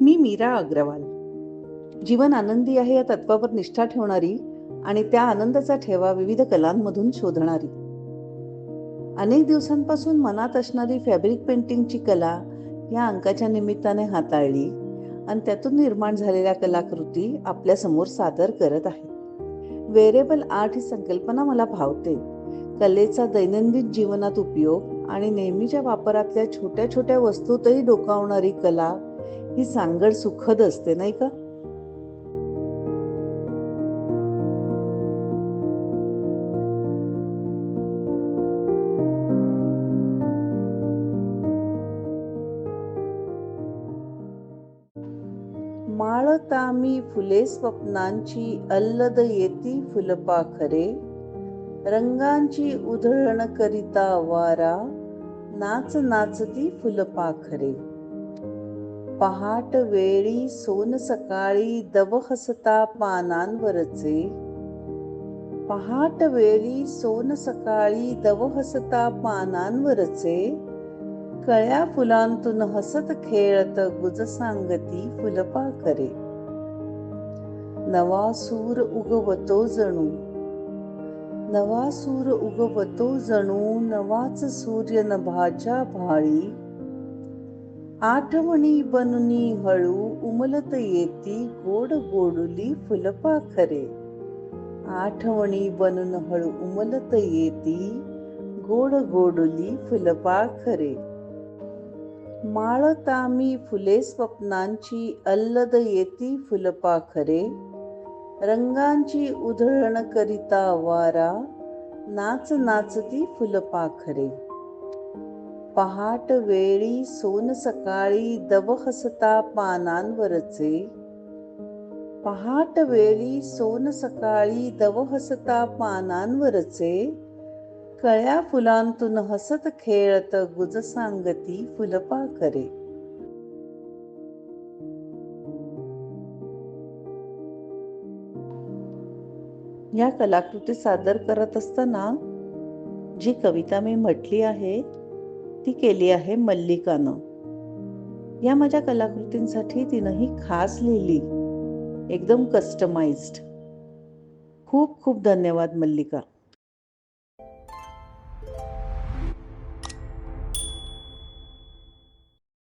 मी मीरा अग्रवाल. जीवन आनंदी आहे या तत्वावर निष्ठा ठेवणारी आणि त्या आनंदाचा ठेवा विविध कलांमधून शोधणारी. अनेक दिवसांपासून मनात असणारी फॅब्रिक पेंटिंगची कला या अंकाच्या निमित्ताने हाताळली आणि त्यातून निर्माण झालेल्या कलाकृती आपल्यासमोर सादर करत आहे. वेरेबल आर्ट ही संकल्पना मला भावते. कलेचा दैनंदिन जीवनात उपयोग आणि नेहमीच्या वापरातल्या छोट्या छोट्या वस्तूतही डोकावणारी कला ही सांगड सुखद असते नाही का? माळतामी फुले स्वप्नांची अल्लद येती फुलपाखरे रंगांची उधळण करिता वारा नाच नाचती फुलपाखरे. पहाट वेळी सोन सकाळी दव हसता पानांवरचे. पहाट वेळी सोन सकाळी दव हसता पानांवरचे. कळ्या फुलांतून हसत खेळत गुज सांगती फुलपाखरे. नवा सूर उगवतो जणू. नवा सूर उगवतो जणू नवाच सूर्य नभाच्या भाळी. आठवणी बनूनी हळू उमलत येती गोड गोडुली फुलपाखरे आठवणी बनून हळू उमलत येती गोड गोडुली फुलपाखरे माळतामी फुले स्वप्नांची अल्लद येती फुलपाखरे रंगांची उधळण करिता वारा नाच नाचती फुलपाखरे पहाट वेळी सोन सकाळी दव हसता पानांवरचे. पहाट वेळी सोन सकाळी दव हसता पानांवरचे. कळ्या फुलांतून हसत खेळत गुज सांगती फुलपाखरे. या कलाकृती सादर करत असताना जी कविता मी म्हटली आहे ती केली आहे मल्लिकानं. या माझ्या कलाकृतींसाठी तिनंही खास लिहिली. एकदम कस्टमाइज्ड खूप खूप धन्यवाद मल्लिका.